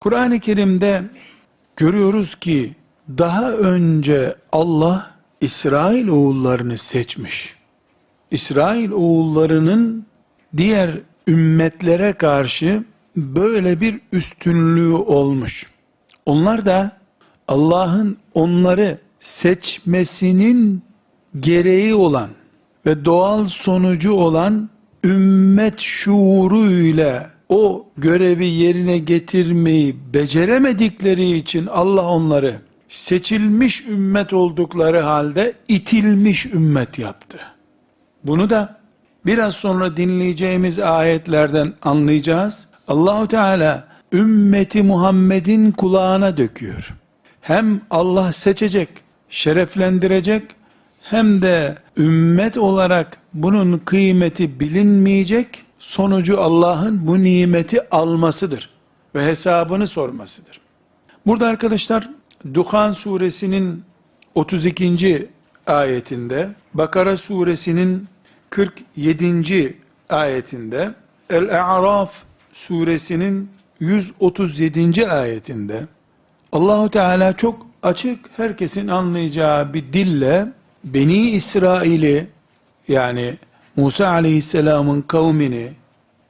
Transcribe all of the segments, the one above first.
Kur'an-ı Kerim'de görüyoruz ki daha önce Allah İsrail oğullarını seçmiş. İsrail oğullarının diğer ümmetlere karşı böyle bir üstünlüğü olmuş. Onlar da Allah'ın onları seçmesinin gereği olan ve doğal sonucu olan ümmet şuuruyla o görevi yerine getirmeyi beceremedikleri için Allah onları seçilmiş ümmet oldukları halde itilmiş ümmet yaptı. Bunu da biraz sonra dinleyeceğimiz ayetlerden anlayacağız. Allahu Teala ümmeti Muhammed'in kulağına döküyor. Hem Allah seçecek, şereflendirecek hem de ümmet olarak bunun kıymeti bilinmeyecek, sonucu Allah'ın bu nimeti almasıdır ve hesabını sormasıdır. Burada arkadaşlar Duhan suresinin 32. ayetinde, Bakara suresinin 47. ayetinde, El-A'raf suresinin 137. ayetinde Allahu Teala çok açık herkesin anlayacağı bir dille Beni İsrail'i yani Musa Aleyhisselam'ın kavmini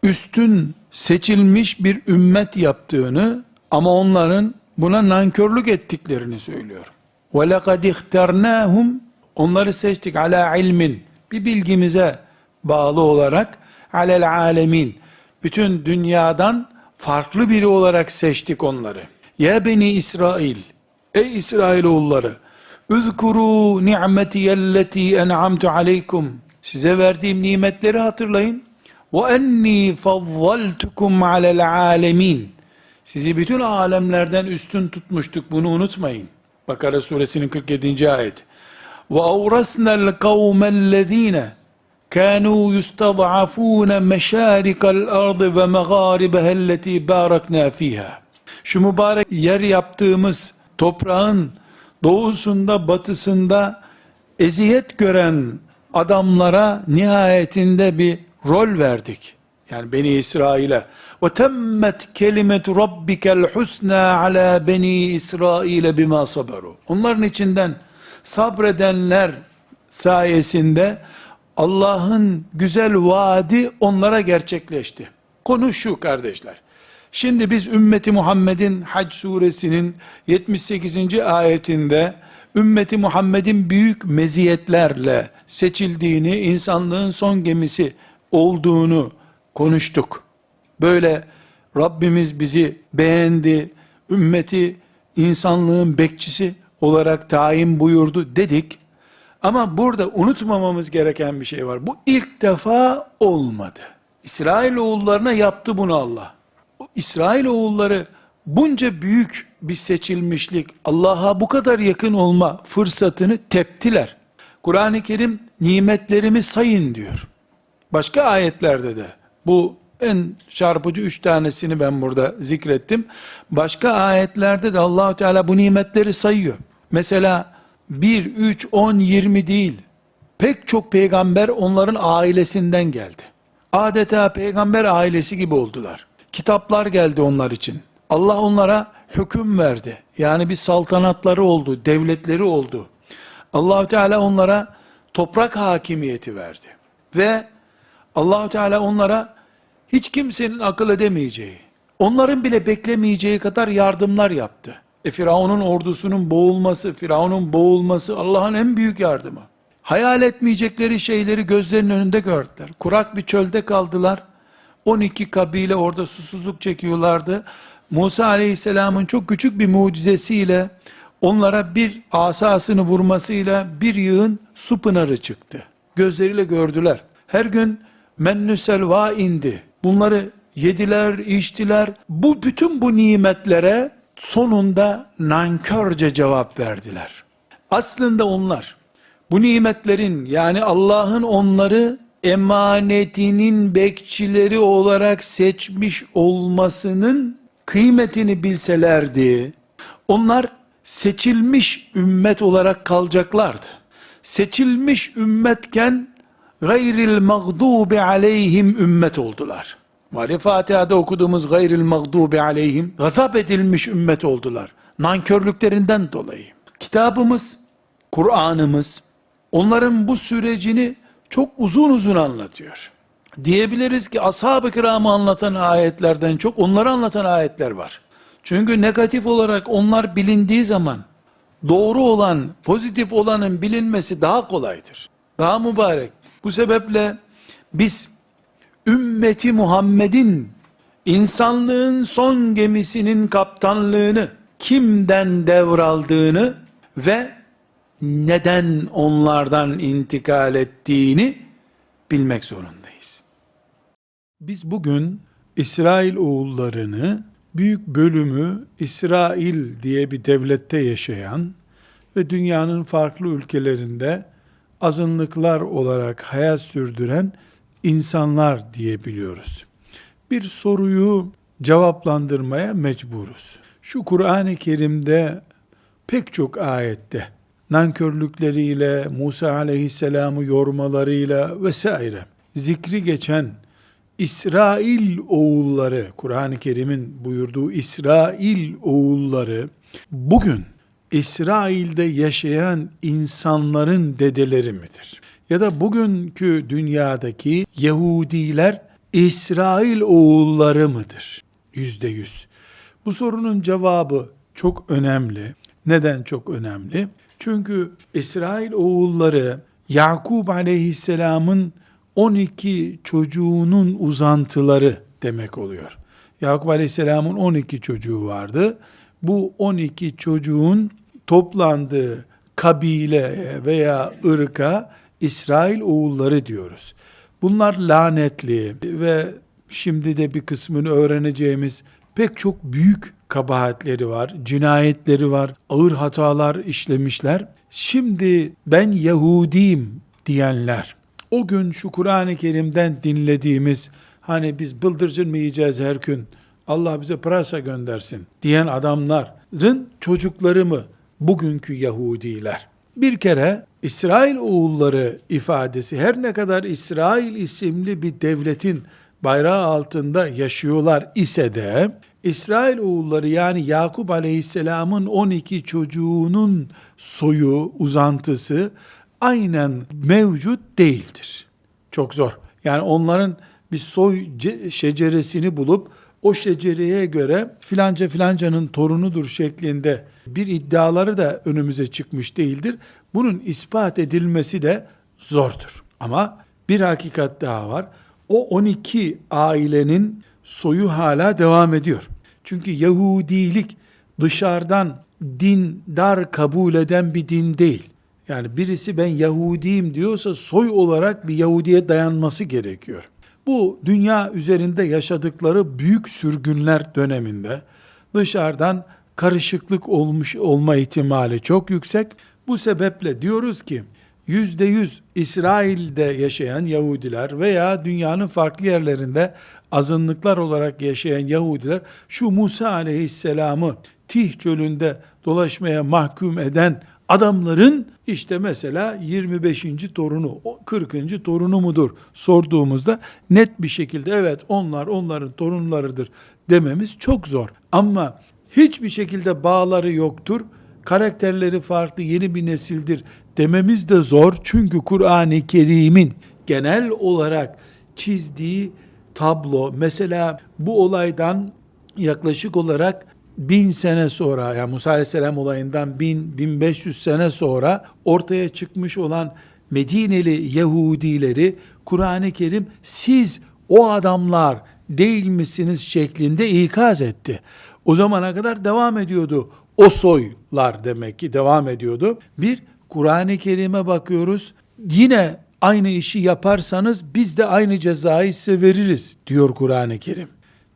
üstün seçilmiş bir ümmet yaptığını ama onların buna nankörlük ettiklerini söylüyor. وَلَقَدْ اِخْتَرْنَاهُمْ Onları seçtik ala ilmin bir bilgimize bağlı olarak alel alemin bütün dünyadan farklı biri olarak seçtik onları. Ya beni İsrail ey İsrailoğulları Üzkuru ni'metiyelleti en'amtu aleykum Size verdiğim nimetleri hatırlayın. Ve enni fazzaltukum alel alemin. Sizi bütün alemlerden üstün tutmuştuk. Bunu unutmayın. Bakara suresinin 47. ayet. Ve avrasna'l kavmellezine kanu yustad'afun meşarikal ardı ve mağaribaha elleti barakna fiha. Şu mübarek yer yaptığımız toprağın doğusunda, batısında eziyet gören adamlara nihayetinde bir rol verdik. Yani Beni İsrail'e. Temmet kelimetu rabbikel husna ala beni İsrail'e bima saberu. Onların içinden sabredenler sayesinde Allah'ın güzel vaadi onlara gerçekleşti. Konu şu kardeşler. Şimdi biz ümmeti Muhammed'in Hac suresinin 78. ayetinde ümmeti Muhammed'in büyük meziyetlerle seçildiğini, insanlığın son gemisi olduğunu konuştuk. Böyle Rabbimiz bizi beğendi, ümmeti insanlığın bekçisi olarak tayin buyurdu dedik. Ama burada unutmamamız gereken bir şey var. Bu ilk defa olmadı. İsrail oğullarına yaptı bunu Allah. İsrail oğulları bunca büyük bir seçilmişlik, Allah'a bu kadar yakın olma fırsatını teptiler. Kur'an-ı Kerim nimetlerimi sayın diyor. Başka ayetlerde de bu en çarpıcı üç tanesini ben burada zikrettim. Başka ayetlerde de Allahu Teala bu nimetleri sayıyor. Mesela 1, 3, 10, 20 değil. Pek çok peygamber onların ailesinden geldi. Adeta peygamber ailesi gibi oldular. Kitaplar geldi onlar için. Allah onlara hüküm verdi. Yani bir saltanatları oldu, devletleri oldu. Allahu Teala onlara toprak hakimiyeti verdi. Ve Allahu Teala onlara hiç kimsenin akıl edemeyeceği, onların bile beklemeyeceği kadar yardımlar yaptı. E Firavun'un ordusunun boğulması, Firavun'un boğulması Allah'ın en büyük yardımı. Hayal etmeyecekleri şeyleri gözlerinin önünde gördüler. Kurak bir çölde kaldılar. 12 kabile orada susuzluk çekiyorlardı. Musa aleyhisselamın çok küçük bir mucizesiyle onlara bir asasını vurmasıyla bir yığın su pınarı çıktı. Gözleriyle gördüler. Her gün mennü selva indi. Bunları yediler, içtiler. Bu bütün bu nimetlere sonunda nankörce cevap verdiler. Aslında onlar bu nimetlerin yani Allah'ın onları emanetinin bekçileri olarak seçmiş olmasının kıymetini bilselerdi, onlar seçilmiş ümmet olarak kalacaklardı. Seçilmiş ümmetken gayril mağdubi aleyhim ümmet oldular. Mali Fatiha'da okuduğumuz gayril mağdubi aleyhim gazap edilmiş ümmet oldular. Nankörlüklerinden dolayı. Kitabımız, Kur'an'ımız onların bu sürecini çok uzun uzun anlatıyor. Diyebiliriz ki ashab-ı kiramı anlatan ayetlerden çok onları anlatan ayetler var. Çünkü negatif olarak onlar bilindiği zaman doğru olan, pozitif olanın bilinmesi daha kolaydır. Daha mübarek. Bu sebeple biz ümmeti Muhammed'in insanlığın son gemisinin kaptanlığını kimden devraldığını ve neden onlardan intikal ettiğini bilmek zorundayız. Biz bugün İsrail oğullarını büyük bölümü İsrail diye bir devlette yaşayan ve dünyanın farklı ülkelerinde azınlıklar olarak hayat sürdüren insanlar diyebiliyoruz. Bir soruyu cevaplandırmaya mecburuz. Şu Kur'an-ı Kerim'de pek çok ayette nankörlükleriyle, Musa aleyhisselamı yormalarıyla vesaire zikri geçen İsrail oğulları, Kur'an-ı Kerim'in buyurduğu İsrail oğulları bugün İsrail'de yaşayan insanların dedeleri midir? Ya da bugünkü dünyadaki Yahudiler İsrail oğulları mıdır? Yüzde yüz. Bu sorunun cevabı çok önemli. Neden çok önemli? Çünkü İsrail oğulları Yakub aleyhisselamın 12 çocuğunun uzantıları demek oluyor. Yakup Aleyhisselam'ın 12 çocuğu vardı. Bu 12 çocuğun toplandığı kabile veya ırka İsrail oğulları diyoruz. Bunlar lanetli ve şimdi de bir kısmını öğreneceğimiz pek çok büyük kabahatleri var, cinayetleri var, ağır hatalar işlemişler. Şimdi ben Yahudiyim diyenler, o gün şu Kur'an-ı Kerim'den dinlediğimiz hani biz bıldırcın mı yiyeceğiz her gün Allah bize pırasa göndersin diyen adamların çocukları mı bugünkü Yahudiler? Bir kere İsrail oğulları ifadesi her ne kadar İsrail isimli bir devletin bayrağı altında yaşıyorlar ise de İsrail oğulları yani Yakup Aleyhisselam'ın 12 çocuğunun soyu, uzantısı aynen mevcut değildir. Çok zor. Yani onların bir soy şeceresini bulup o şecereye göre filanca filancanın torunudur şeklinde bir iddiaları da önümüze çıkmış değildir. Bunun ispat edilmesi de zordur. Ama bir hakikat daha var. O 12 ailenin soyu hala devam ediyor. Çünkü Yahudilik dışarıdan dindar kabul eden bir din değil. Yani birisi ben Yahudiyim diyorsa soy olarak bir Yahudiye dayanması gerekiyor. Bu dünya üzerinde yaşadıkları büyük sürgünler döneminde dışarıdan karışıklık olmuş olma ihtimali çok yüksek. Bu sebeple diyoruz ki yüzde yüz İsrail'de yaşayan Yahudiler veya dünyanın farklı yerlerinde azınlıklar olarak yaşayan Yahudiler şu Musa aleyhisselamı Tih çölünde dolaşmaya mahkum eden adamların işte mesela 25. torunu, 40. torunu mudur sorduğumuzda net bir şekilde evet onlar onların torunlarıdır dememiz çok zor. Ama hiçbir şekilde bağları yoktur, karakterleri farklı yeni bir nesildir dememiz de zor. Çünkü Kur'an-ı Kerim'in genel olarak çizdiği tablo mesela bu olaydan yaklaşık olarak bin sene sonra yani Musa Aleyhisselam olayından bin, bin beş yüz sene sonra ortaya çıkmış olan Medineli Yahudileri Kur'an-ı Kerim siz o adamlar değil misiniz şeklinde ikaz etti. O zamana kadar devam ediyordu. O soylar demek ki devam ediyordu. Bir Kur'an-ı Kerim'e bakıyoruz. Yine aynı işi yaparsanız biz de aynı cezayı size veririz diyor Kur'an-ı Kerim.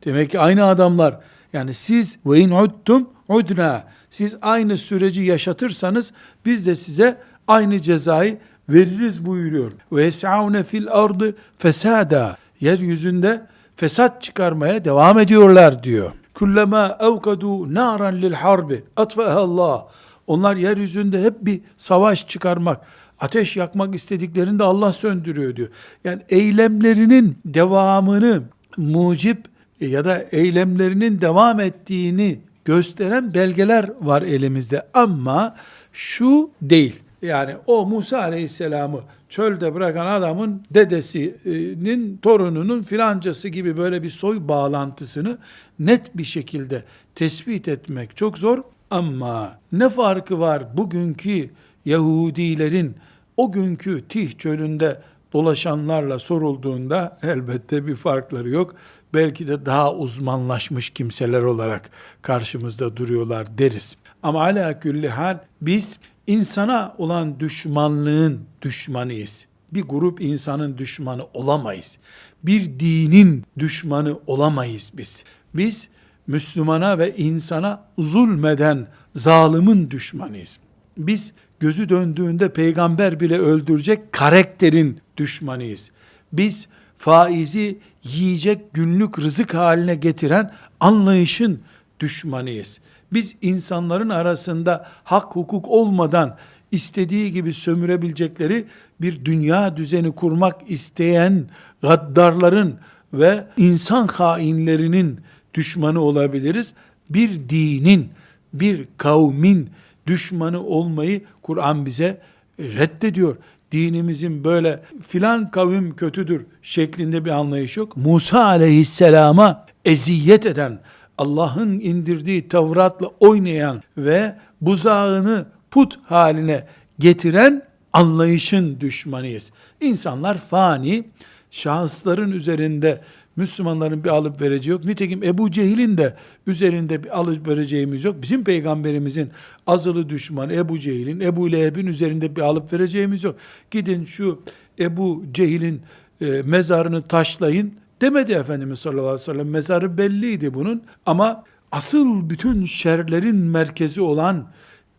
Demek ki aynı adamlar yani siz ve in udtum udna siz aynı süreci yaşatırsanız biz de size aynı cezayı veririz buyuruyor. Ve yes'aune fil ardı fesada yeryüzünde fesat çıkarmaya devam ediyorlar diyor. Kullama evkadu naran lil harbi Allah. Onlar yeryüzünde hep bir savaş çıkarmak, ateş yakmak istediklerinde Allah söndürüyor diyor. Yani eylemlerinin devamını mucip ya da eylemlerinin devam ettiğini gösteren belgeler var elimizde ama şu değil. Yani o Musa Aleyhisselam'ı çölde bırakan adamın dedesinin torununun filancası gibi böyle bir soy bağlantısını net bir şekilde tespit etmek çok zor ama ne farkı var bugünkü Yahudilerin o günkü Tih çölünde dolaşanlarla sorulduğunda elbette bir farkları yok. Belki de daha uzmanlaşmış kimseler olarak karşımızda duruyorlar deriz. Ama ala külli hal biz insana olan düşmanlığın düşmanıyız. Bir grup insanın düşmanı olamayız. Bir dinin düşmanı olamayız biz. Biz Müslümana ve insana zulmeden zalimin düşmanıyız. Biz gözü döndüğünde peygamber bile öldürecek karakterin düşmanıyız. Biz faizi yiyecek günlük rızık haline getiren anlayışın düşmanıyız. Biz insanların arasında hak hukuk olmadan istediği gibi sömürebilecekleri bir dünya düzeni kurmak isteyen gaddarların ve insan hainlerinin düşmanı olabiliriz. Bir dinin, bir kavmin düşmanı olmayı Kur'an bize reddediyor. Dinimizin böyle filan kavim kötüdür şeklinde bir anlayış yok. Musa aleyhisselama eziyet eden, Allah'ın indirdiği Tevrat'la oynayan ve buzağını put haline getiren anlayışın düşmanıyız. İnsanlar fani, şahısların üzerinde Müslümanların bir alıp vereceği yok. Nitekim Ebu Cehil'in de üzerinde bir alıp vereceğimiz yok. Bizim peygamberimizin azılı düşmanı Ebu Cehil'in, Ebu Leheb'in üzerinde bir alıp vereceğimiz yok. Gidin şu Ebu Cehil'in e, mezarını taşlayın demedi Efendimiz sallallahu aleyhi ve sellem. Mezarı belliydi bunun ama asıl bütün şerlerin merkezi olan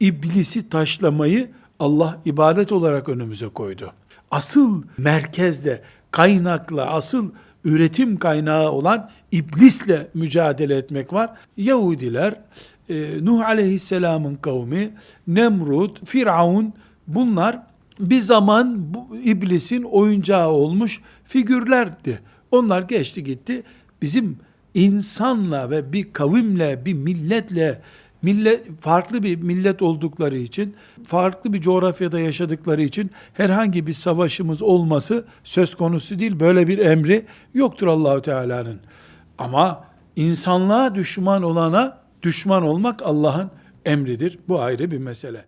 iblisi taşlamayı Allah ibadet olarak önümüze koydu. Asıl merkezde, kaynakla, asıl üretim kaynağı olan iblisle mücadele etmek var. Yahudiler, e, Nuh aleyhisselamın kavmi, Nemrut, Firavun bunlar bir zaman bu iblisin oyuncağı olmuş figürlerdi. Onlar geçti gitti. Bizim insanla ve bir kavimle, bir milletle millet farklı bir millet oldukları için, farklı bir coğrafyada yaşadıkları için herhangi bir savaşımız olması söz konusu değil. Böyle bir emri yoktur Allahu Teala'nın. Ama insanlığa düşman olana düşman olmak Allah'ın emridir. Bu ayrı bir mesele.